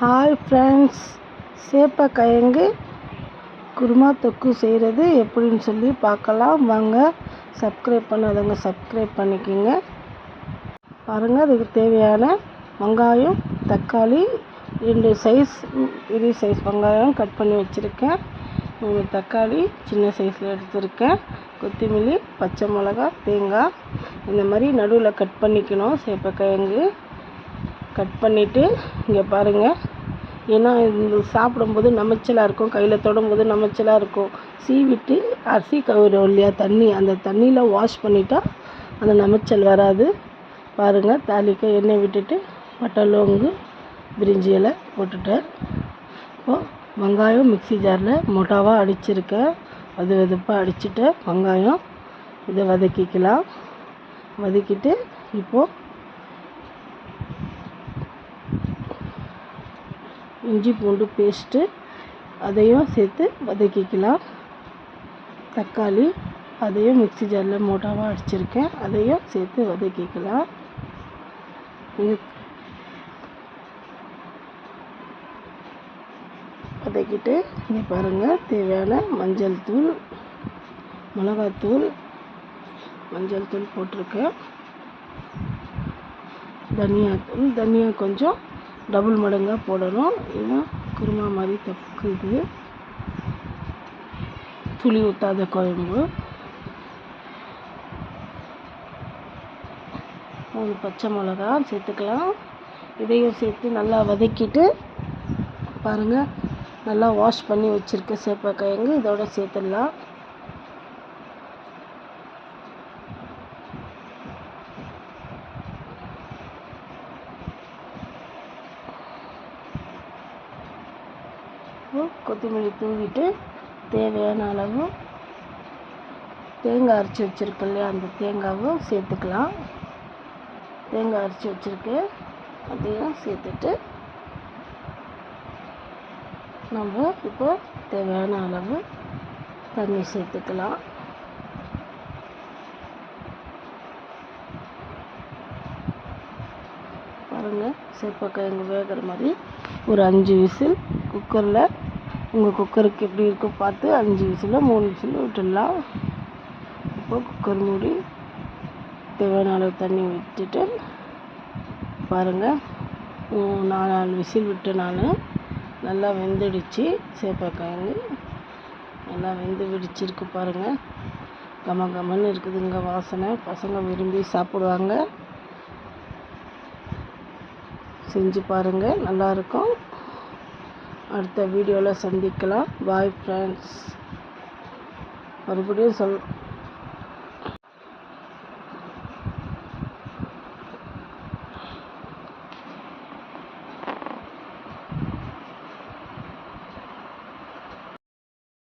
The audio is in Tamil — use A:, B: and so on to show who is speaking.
A: ஹாய் ஃப்ரெண்ட்ஸ் சேப்பக்கிழங்கு குருமா தொக்கு செய்கிறது எப்படின்னு சொல்லி பார்க்கலாம். வாங்க சப்ஸ்கிரைப் பண்ணாதவங்க சப்ஸ்கிரைப் பண்ணிக்கோங்க. பாருங்கள் அதுக்கு தேவையான வெங்காயம் தக்காளி ரெண்டு சைஸ் பெரிய சைஸ் வெங்காயம் கட் பண்ணி வச்சுருக்கேன். மூணு தக்காளி சின்ன சைஸில் எடுத்திருக்கேன். கொத்தமல்லி பச்சை மிளகா தேங்காய் இந்த மாதிரி நடுவில் கட் பண்ணிக்கணும் சேப்பக்கிழங்கு கட் பண்ணிவிட்டு இங்கே பாருங்கள் ஏன்னா இது சாப்பிடும்போது நமைச்சலாக இருக்கும். கையில் தொடும்போது நமைச்சலாக இருக்கும். சீவிட்டு அரிசி கவுரும் இல்லையா தண்ணி அந்த தண்ணியில் வாஷ் பண்ணிட்டா அந்த நமைச்சல் வராது. பாருங்கள் தாளிக்க எண்ணெய் விட்டுட்டு பட்டை லோங்கு பிரிஞ்சி இலை போட்டுட்டேன். இப்போது வெங்காயம் மிக்ஸி ஜாரில் மொட்டாவாக அடிச்சிருக்கேன். அது வெதுப்பாக அடிச்சுட்டேன் வெங்காயம் இதை வதக்கிக்கலாம். வதக்கிட்டு இப்போது இஞ்சி பூண்டு பேஸ்ட்டு அதையும் சேர்த்து வதக்கிக்கலாம். தக்காளி அதையும் மிக்ஸி ஜாரில் மோட்டாவாக அடிச்சிருக்கேன். அதையும் சேர்த்து வதக்கிக்கலாம். வதக்கிட்டு இங்கே பாருங்கள் தேவையான மஞ்சள் தூள் மிளகாத்தூள் மஞ்சள் தூள் போட்டிருக்கேன். தனியாத்தூள் தனியா கொஞ்சம் டபுள் மடங்காக போடணும். ஏன்னா குருமா மாதிரி தொக்கு இது புளி ஊற்றாத குழம்பு. மூணு பச்சை மிளகா சேர்த்துக்கலாம். இதையும் சேர்த்து நல்லா வதக்கிட்டு பாருங்கள் நல்லா வாஷ் பண்ணி வச்சுருக்க சேப்பாக்காயங்க இதோட சேர்த்துடலாம். கொத்தமல்லி தூவிட்டு தேவையான அளவு தேங்காய் அரைச்சி வச்சுருக்கேன் இல்லையா அந்த தேங்காவும் சேர்த்துக்கலாம். தேங்காய் அரைச்சி வச்சுருக்கேன். அதையும் சேர்த்துட்டு நம்ம இப்போ தேவையான அளவு தண்ணி சேர்த்துக்கலாம். பாருங்கள் இங்கே வேகிற மாதிரி. ஒரு அஞ்சு விசில் குக்கரில். உங்கள் குக்கருக்கு எப்படி இருக்கோ பார்த்து அஞ்சு விசில் மூணு விசில் விட்டுடலாம். இப்போ குக்கர் மூடி தேவையான அளவு தண்ணி விட்டுட்டு பாருங்கள் நாலு நாலு விசில் விட்டு நான் நல்லா வெந்துடுச்சு சேப்பக்கிழங்கு நல்லா வெந்து வெடிச்சிருக்கு பாருங்கள் கம கமன்னு இருக்குதுங்க வாசனை. பசங்க விரும்பி சாப்பிடுவாங்க. செஞ்சு பாருங்கள் நல்லாயிருக்கும். அடுத்த வீடியோவில் சந்திக்கலாம். பாய் ஃப்ரெண்ட்ஸ் மறுபடியும் சொல்